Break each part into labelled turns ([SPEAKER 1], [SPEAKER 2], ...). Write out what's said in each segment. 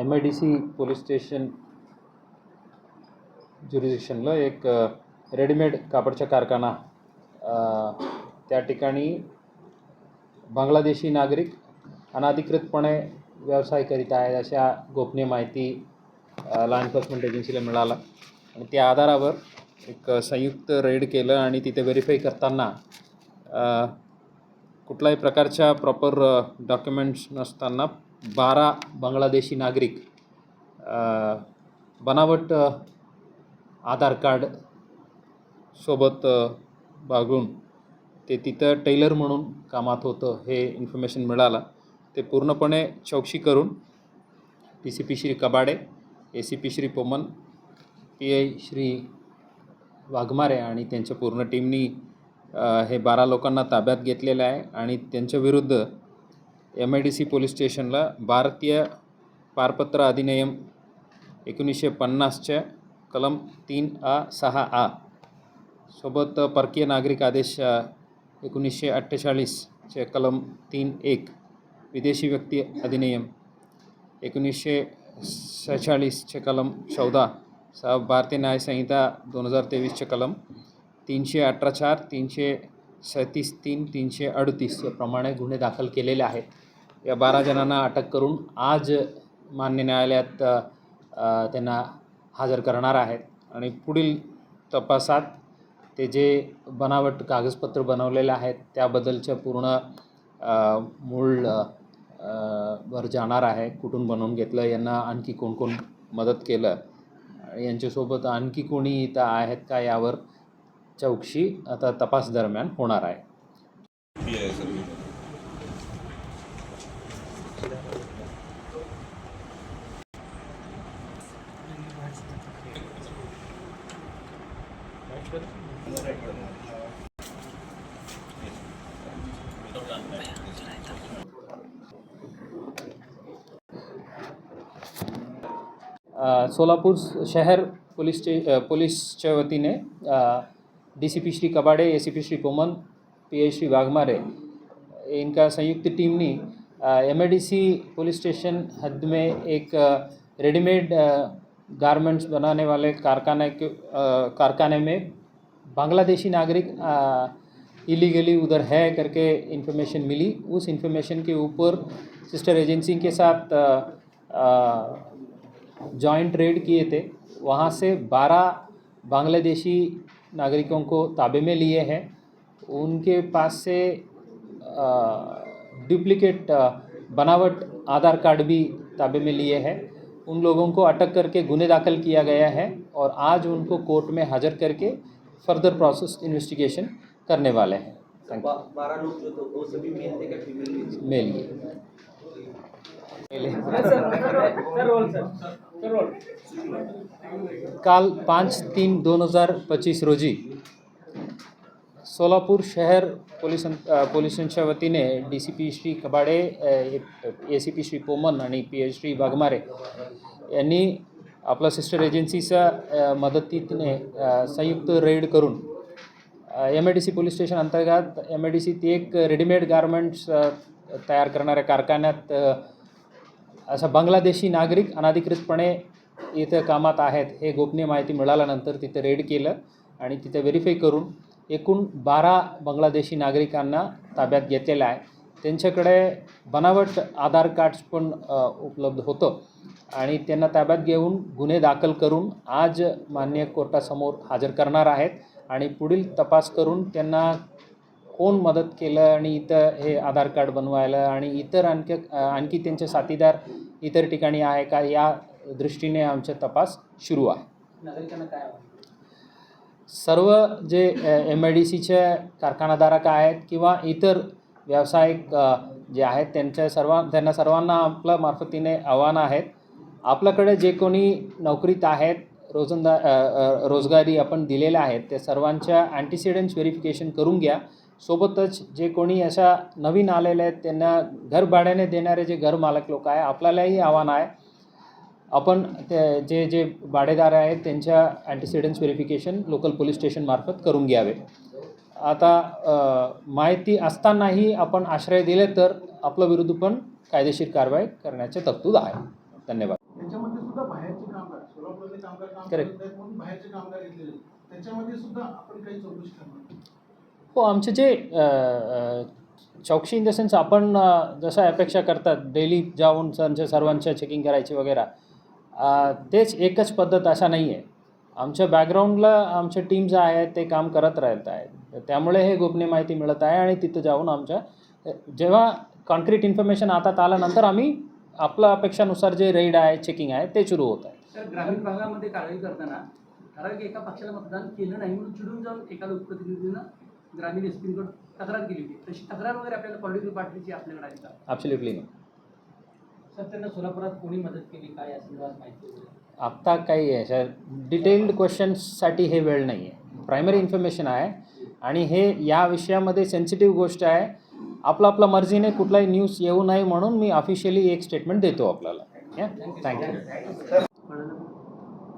[SPEAKER 1] M I D C police station ज्युरिडिक्शनला एक readymade कापडचा कारखाना त्या ठिकाणी बांगलादेशी नागरिक अनाधिकृतपणे व्यवसाय करीत आहेत अशा गोपनीय माहिती लॉ एन्फोर्समेंट एजन्सीला मिळाला. आणि त्या आधारावर एक संयुक्त रेड केलं आणि तिथे व्हेरीफाय करताना कुठल्याही प्रकारच्या प्रॉपर डॉक्युमेंट्स नसताना बारा बांगलादेशी नागरिक बनावट आधार कार्ड सोबत बागून ते तिथं टेलर म्हणून कामात होतं हे इन्फॉर्मेशन मिळालं. ते पूर्णपणे चौकशी करून D C P Shri Kabade A C P Shri Poman P I Shri Waghmare आणि त्यांच्या पूर्ण टीमनी हे बारा लोकांना ताब्यात घेतलेलं आहे आणि त्यांच्याविरुद्ध M I D C police स्टेशनला भारतीय पारपत्र अधिनियम एकोणीसशे पन्नासच्या कलम तीन आ सहा आ सोबत परकीय नागरिक आदेश एकोणीसशे अठ्ठेचाळीसचे कलम तीन एक विदेशी व्यक्ती अधिनियम एकोणीसशे सेहेचाळीसचे कलम चौदा सहा भारतीय न्यायसंहिता दोन हजार तेवीसचे कलम तीनशे अठरा चार तीनशे सतीस तीन तीनशे अडतीस याप्रमाणे गुन्हे दाखल केलेले आहेत. या बारा जणांना अटक करून आज मान्य न्यायालयात त्यांना हजर करणार आहेत. आणि पुढील तपासात ते जे बनावट कागदपत्र बनवलेले आहेत त्याबद्दलच्या पूर्ण मूळ वर जाणार आहे. कुठून बनवून घेतलं यांना आणखी कोण कोण मदत केलं? यांच्यासोबत आणखी कोणी इथं आहेत का यावर चौकशी आता तपास दरम्यान होणार आहे. सोलापूर शहर पोलीस अ, पोलीसच्या वतीने D C P Shri Kabade A C P Shri Koman P I Shri Waghmare इनका संयुक्त टीम ने M I D C police station हद में एक रेडीमेड गारमेंट्स बनाने वाले कारखाने के कारखाने में बांग्लादेशी नागरिक इलीगली उधर है करके इन्फॉर्मेशन मिली। उस इन्फॉर्मेशन के ऊपर सिस्टर एजेंसी के साथ जॉइंट रेड किए थे वहाँ से 12 बांग्लादेशी नागरिकों को ताबे में लिए हैं। उनके पास से डुप्लिकेट बनावट आधार कार्ड भी ताबे में लिए हैं। उन लोगों को अटक करके गुने दाखिल किया गया है और आज उनको कोर्ट में हाजिर करके फर्दर प्रोसेस इन्वेस्टिगेशन करने वाले हैं।
[SPEAKER 2] बारह लोग जो तो वो सभी मेल थे क्या? फीमेल
[SPEAKER 1] मेल ये काल पाच तीन दोन हजार पच्चीस रोजी सोलापूर शहर पोलीस पोलिसांच्या वतीने D C P Shri Kabade A C P Shri Poman आणि पी एच श्री वाघमारे यांनी आपला सिस्टर एजन्सीच्या मदतीने संयुक्त रेड करून M I D C police station अंतर्गत एम आय डी सी ती एक रेडीमेड गारमेंट्स तयार करणाऱ्या कारखान्यात अ, असा बांगलादेशी नागरिक अनाधिकृतपणे इथं कामात आहेत हे गोपनीय माहिती मिळाल्यानंतर तिथं रेड केलं आणि तिथं व्हेरीफाय करून एकूण बारा बांगलादेशी नागरिकांना ताब्यात घेतलेलं आहे. त्यांच्याकडे बनावट आधार कार्ड्स पण उपलब्ध होतं आणि त्यांना ताब्यात घेऊन गुन्हे दाखल करून आज मान्य कोर्टासमोर हजर करणार आहेत आणि पुढील तपास करून त्यांना कोण मदत केलं आणि इथं हे आधार कार्ड बनवायला आणि इतर आणखी आणखी त्यांचे साथीदार इतर ठिकाणी आहे का या दृष्टीने आमचा तपास सुरू आहे? सर्व जे एम आय डी सीचे कारखानाधारक आहेत किंवा इतर व्यावसायिक जे आहेत त्यांच्या सर्व त्यांना सर्वांना आपल्या मार्फतीने आव्हान आहेत. आपल्याकडे जे कोणी नोकरीत आहेत रोजंदा रोजगारी आपण दिलेल्या आहेत त्या सर्वांच्या अँटीसिडंट्स व्हेरिफिकेशन करून घ्या. सोबतच जे कोणी अशा नवीन आलेले आहेत त्यांना घर भाड्याने देणारे जे घर मालक लोक आहे आपल्यालाही आव्हान आहे. आपण ते जे जे भाडेदार आहेत त्यांच्या अँटीसिडन्स व्हेरिफिकेशन लोकल पोलीस स्टेशनमार्फत करून घ्यावे. आता माहिती असतानाही आपण आश्रय दिले तर आपल्या विरुद्ध पण कायदेशीर कारवाई करण्याचे तरतूद आहे. धन्यवाद.
[SPEAKER 3] सुद्धा
[SPEAKER 1] हो आमचे जे चौकशी इन द सेन्स आपण जसं अपेक्षा करतात डेली जाऊन त्यांच्या सर्वांच्या चेकिंग करायची वगैरे तेच एकच पद्धत असा नाही आहे आमच्या बॅकग्राऊंडला आमच्या जे आहेत ते काम करत राहत आहेत. त्यामुळे हे गोपनीय माहिती मिळत आहे आणि तिथं जाऊन आमच्या जेव्हा कॉन्क्रीट इन्फॉर्मेशन हातात आल्यानंतर आम्ही आपल्या अपेक्षानुसार जे रेड आहे चेकिंग आहे ते सुरू होत आहे.
[SPEAKER 4] ग्रामीण भागामध्ये कारवाई करताना ठराविक एका पक्षाला मतदान केलं नाही म्हणून चिडून जाऊन एका लोकप्रतिनिधीनं ग्रामीण एस पीकडे तक्रार केली होती. तशी तक्रार वगैरे आपल्याला पॉलिटिकल पार्टीची आपल्याकडे आहे का?
[SPEAKER 1] ॲब्सोल्युटली नाही
[SPEAKER 2] सर त्यांना सोलापुरात कोणी मदत केली काय या संदर्भात माहिती वगैरे?
[SPEAKER 1] आत्ता काही आहे. सर डिटेल्ड क्वेश्चन्ससाठी हे वेळ नाही आहे प्रायमरी इन्फॉर्मेशन आहे. आणि हे या विषयामध्ये सेन्सिटिव्ह गोष्ट आहे. आपलं आपल्या मर्जीने कुठलाही न्यूज येऊ नये म्हणून मी ऑफिशियली एक स्टेटमेंट देतो आपल्याला. या थँक्यू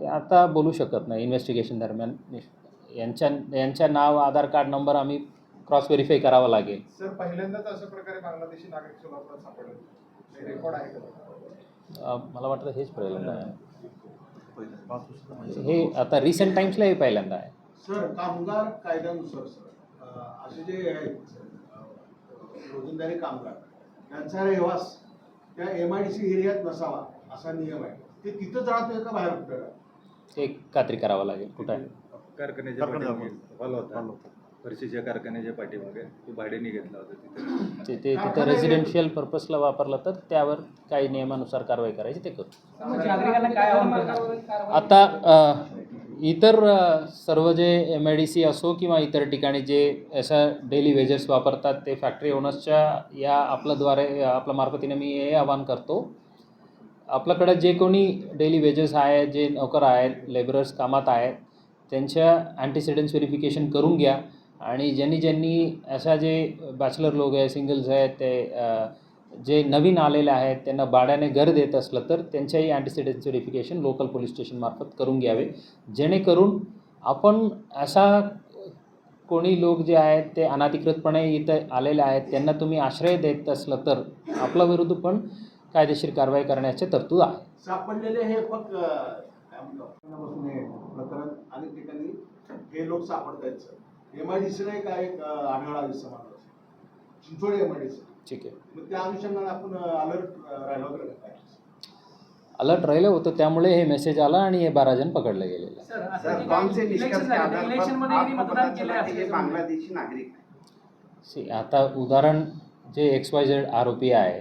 [SPEAKER 1] ते आता बोलू शकत नाही इन्व्हेस्टिगेशन दरम्यान. यांच्या यांच्या नाव आधार कार्ड नंबर आम्ही क्रॉस व्हेरीफाय करावा लागेल.
[SPEAKER 3] सर पहिल्यांदाच अशा प्रकारे बांगलादेशी नागरिक सोलापुरात सापडले. रेकॉर्ड आहे का?
[SPEAKER 1] अ, मला वाटतं हेच पहिल्यांदा आहे. हे आता रिसेंट टाईम्सला हे पहिल्यांदा आहे.
[SPEAKER 3] सर कामगार कायद्यानुसार सर अं, असे जे आहेत अं, रोजंदारी कामगार त्यांचा रहिवास त्या एम आय डी सी एरियात नसावा असा नियम आहे. ते तिथंच राहतोय का बाहेर कुठं?
[SPEAKER 1] ते खात्री करावं लागेल कुठं? आहे
[SPEAKER 5] कारखान्याच्या पाठीमागे हॉल होता. फरशीच्या कारखान्याच्या पाठीमागे तो भाड्याने घेतला होता तिथे.
[SPEAKER 1] ते ते तिथं रेसिडेन्शियल पर्पजला वापरलं तर त्यावर काही नियमानुसार कारवाई करायची ते करू.
[SPEAKER 2] नागरिकांना काय आव्हान करणार
[SPEAKER 1] आता अ, इतर अ, सर्व जे एम आय डी सी असो किंवा इतर ठिकाणी जे असं डेली वेजेस वापरतात ते फॅक्टरी ओनर्सच्या या आपल्याद्वारे आपल्या मार्फतीने मी हे आवाहन करतो. आपल्याकडं जे कोणी डेली वेजेस आहे जे नोकर आहेत लेबरर्स कामात आहेत त्यांच्या अँटीसिडन्स व्हेरिफिकेशन करून घ्या. आणि ज्यांनी ज्यांनी अशा जे बॅचलर लोक आहे सिंगल्स आहेत ते जे नवीन आलेले आहेत त्यांना भाड्याने घर देत असलं तर त्यांच्याही अँटीसिडन्स व्हेरिफिकेशन लोकल पोलीस स्टेशनमार्फत करून घ्यावे. जेणेकरून आपण असा कोणी लोक जे आहेत ते अनाधिकृतपणे इथं आलेले आहेत त्यांना तुम्ही आश्रय देत असलं तर आपल्या विरुद्ध पण कायदेशीर कारवाई करण्याचे तरतूद आहे.
[SPEAKER 3] सापडलेले हे फक्त प्रकरण अनेक ठिकाणी हे लोक सापडत आहेत सर एम आय डी सीला एक आढळला दिसतं मला Chinchodi M I D C
[SPEAKER 1] ठीक आहे.
[SPEAKER 3] मग त्या अनुषंगाने आपण अलर्ट राहिलो वगैरे काय
[SPEAKER 1] अलर्ट राहिलं होतं त्यामुळे हे मेसेज आला आणि हे बारा जण पकडले गेलेले
[SPEAKER 6] बांग्लादेशी नागरिक
[SPEAKER 1] सी आता उदाहरण जे एक्स वाय झेड आरोपी आहे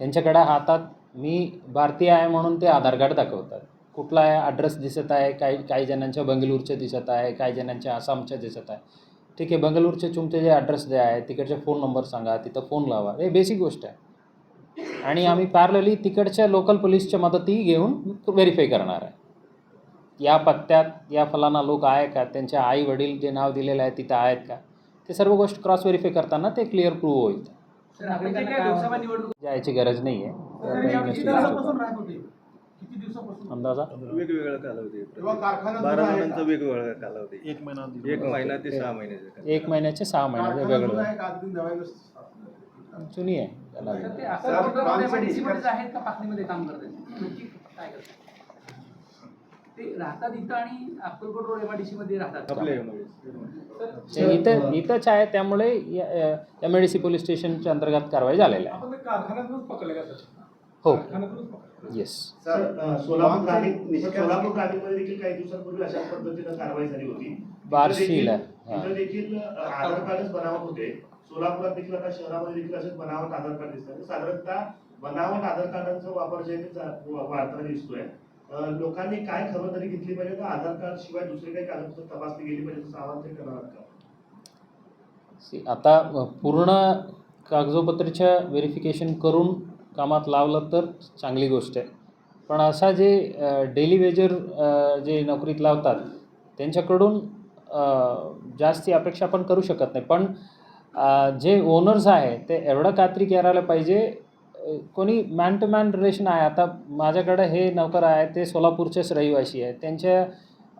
[SPEAKER 1] त्यांच्याकडे हातात मी भारतीय आहे म्हणून ते आधार कार्ड दाखवतात. कुठला आहे ॲड्रेस दिसत आहे काही काही जणांच्या बंगळूरचे दिसत आहे काही जणांच्या आसामच्या दिसत आहे. ठीक आहे बंगळूरचे तुमचे जे ॲड्रेस जे आहे तिकडचे फोन नंबर सांगा तिथं फोन लावा. हे बेसिक गोष्ट आहे. आणि आम्ही पॅरलली तिकडच्या लोकल पोलीसच्या मदतही घेऊन व्हेरीफाय करणार आहे. या पत्त्यात या फलाना लोक आहे का? त्यांच्या आई वडील जे नाव दिलेलं आहे तिथं आहेत का? ते सर्व गोष्ट क्रॉस व्हेरीफाय करताना ते क्लिअर प्रूव्ह होईल. जायची गरज नाही आहे
[SPEAKER 3] किती दिवसापासून?
[SPEAKER 1] अंदाजा?
[SPEAKER 5] वेगवेगळा कालावधी
[SPEAKER 3] तेव्हा कारखाना
[SPEAKER 5] बारा
[SPEAKER 3] जुना आहे
[SPEAKER 5] जणांचा
[SPEAKER 3] का?
[SPEAKER 5] वेगवेगळा कालावधी एक महिना एक महिना ते सहा महिन्याचा
[SPEAKER 1] एक महिन्याचे सहा महिने
[SPEAKER 3] कारखाना जुना
[SPEAKER 1] वेगळं
[SPEAKER 3] आहे का? अगदी नव्यानं स्थापन?
[SPEAKER 1] जुनी आहे. त्याला
[SPEAKER 4] सर ते
[SPEAKER 6] सर,
[SPEAKER 4] अक्कलकोट
[SPEAKER 6] कौन से
[SPEAKER 4] MIDC
[SPEAKER 6] निष्कर्ष-
[SPEAKER 4] मध्येच आहेत का? पाकणीमध्ये काम करतात नक्की काय करतात? ते राहतात इथं आणि अक्कलकोट रोड एमआयडीसी मध्ये राहतात
[SPEAKER 5] आपल्या यामध्ये.
[SPEAKER 1] ते इथं इथंच आहे त्यामुळे M I D C police स्टेशनच्या अंतर्गत कारवाई झालेल्या आहे.
[SPEAKER 3] आपण ते कारखान्यातूनच पकडले का सर?
[SPEAKER 1] हो. येस
[SPEAKER 7] सोलापूर सोलापूर देखील काही दिवसांपूर्वी अशा पद्धतीनं कारवाई झाली होती.
[SPEAKER 1] बार्शीला.
[SPEAKER 7] देखील- आधार कार्डच बनावट होते. सोलापुरात देखील आता शहरामध्ये देखील असेच बनावट आधार कार्ड दिसतात साधारणतः बनावट आधार कार्डांचा वापर जे वाढताना दिसतोय. लोकांनी काय खबरदारी घेतली पाहिजे? का आधार कार्ड शिवाय दुसरी काही कागदपत्र तपासणी गेली पाहिजे असं आवाहन ते करणार आहात का?
[SPEAKER 1] सी आता पूर्ण कागदोपत्रीच्या व्हेरिफिकेशन करून कामात लावलं तर चांगली गोष्ट आहे. पण असा जे डेली वेजर जे नोकरीत लावतात त्यांच्याकडून जास्ती अपेक्षा आपण करू शकत नाही. पण जे ओनर्स आहे ते एवढं खात्री करायला पाहिजे कोणी मॅन टू मॅन रिलेशन आहे. आता माझ्याकडं हे नोकर आहे ते सोलापूरचेच रहिवासी आहे. त्यांच्या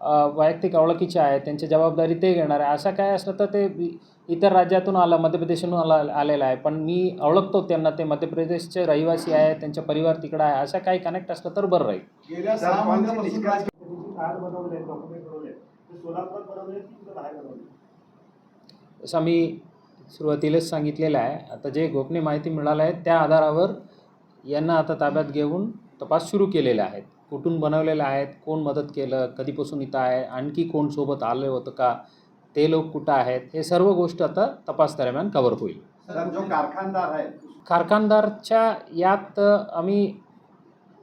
[SPEAKER 1] वैयक्तिक ओळखीचे आहेत त्यांची जबाबदारी ते घेणार आहे. असं काय असलं तर ते इतर राज्यातून आलं मध्य प्रदेशातून आला आलेलं आहे. पण मी ओळखतो त्यांना ते मध्य प्रदेशचे रहिवासी आहे त्यांचा परिवार तिकडं आहे. असं काही कनेक्ट असलं तर बरं राहील. असं मी सुरुवातीलाच सांगितलेलं आहे. आता जे गोपनीय माहिती मिळालं आहे त्या आधारावर यांना आता ताब्यात घेऊन तपास सुरू केलेले आहेत कुठून बनवलेले आहेत कोण मदत केलं कधीपासून इथं आहे आणखी कोण सोबत आलं होतं का ते लोक कुठं आहेत हे सर्व गोष्ट आता तपास दरम्यान कवर होईल.
[SPEAKER 3] जो कारखानदार आहे
[SPEAKER 1] कारखानदारच्या यात आम्ही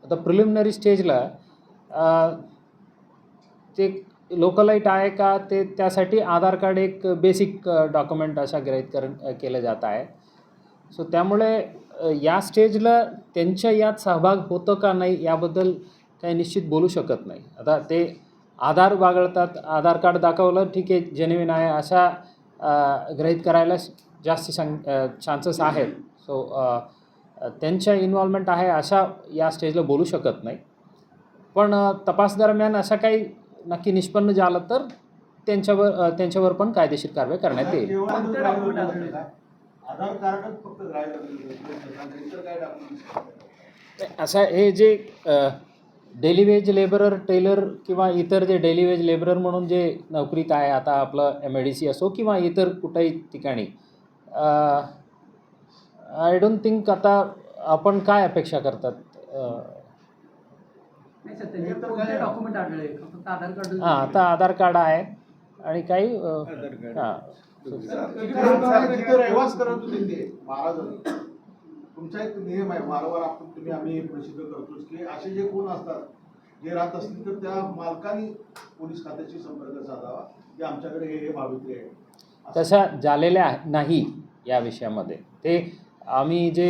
[SPEAKER 1] आता प्रिलिमिनरी स्टेजला ते लोकलाईट आहे का ते त्यासाठी आधार कार्ड एक बेसिक डॉक्युमेंट अशा गृहीत कर केलं जात आहे. सो त्यामुळे या स्टेजला त्यांच्या यात सहभाग होतं का नाही याबद्दल काही निश्चित बोलू शकत नाही. आता ते आधार बागळतात आधार कार्ड दाखवलं ठीक आहे जेन्युइन आहे अशा अ, गृहीत करायला जास्त सं चान्सेस आहेत. सो त्यांच्या इन्व्हॉल्वमेंट आहे अशा या स्टेजला बोलू शकत नाही. पण अ, तपास दरम्यान असं काही नक्की निष्पन्न झालं तर त्यांच्यावर त्यांच्यावर पण कायदेशीर कारवाई करण्यात येईल. असं हे जे डेली वेज लेबरर टेलर किंवा इतर जे डेली वेज लेबरर म्हणून जे नोकरीत आहे आता आपलं एम ए डी सी असो किंवा इतर कुठल्याही ठिकाणी आय डोंट थिंक आता आपण काय अपेक्षा करतात? हां आता आधार कार्ड आहे आणि काही अ,
[SPEAKER 5] आधार कार्ड.
[SPEAKER 1] हां.
[SPEAKER 3] तुमचा एक नियम आहे वारंवार आपण तुम्ही आम्ही प्रसिद्ध करतोच की असे जे कोण असतात जे राहत असतील तर त्या मालकाने पोलीस खात्याशी संपर्क साधावा की आमच्याकडे हे हे भावित्र्य आहे असं-
[SPEAKER 1] तशा झालेल्या नाही या विषयामध्ये. ते आम्ही जे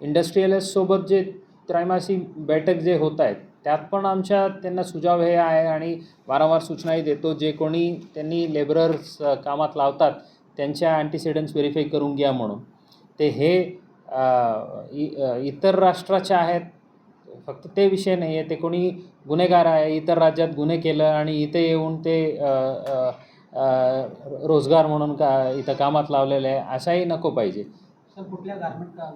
[SPEAKER 1] इंडस्ट्रीयलिस्टसोबत जे त्रैमासिक बैठक जे होत आहेत त्यात पण आमच्या त्यांना सुझाव हे आहे आणि वारंवार सूचनाही देतो. जे कोणी त्यांनी लेबरर्स कामात लावतात त्यांच्या अँटीसिडन्स व्हेरीफाय करून घ्या म्हणून. ते हे इ- इतर राष्ट्राच्या आहेत. फक्त ते विषय नाही आहे ते कोणी गुन्हेगार आहे इतर राज्यात गुन्हे केलं आणि इथे येऊन ते रोजगार म्हणून का इथं कामात लावलेलं आहे असाही नको पाहिजे.
[SPEAKER 2] सर कुठल्या गारमेंट का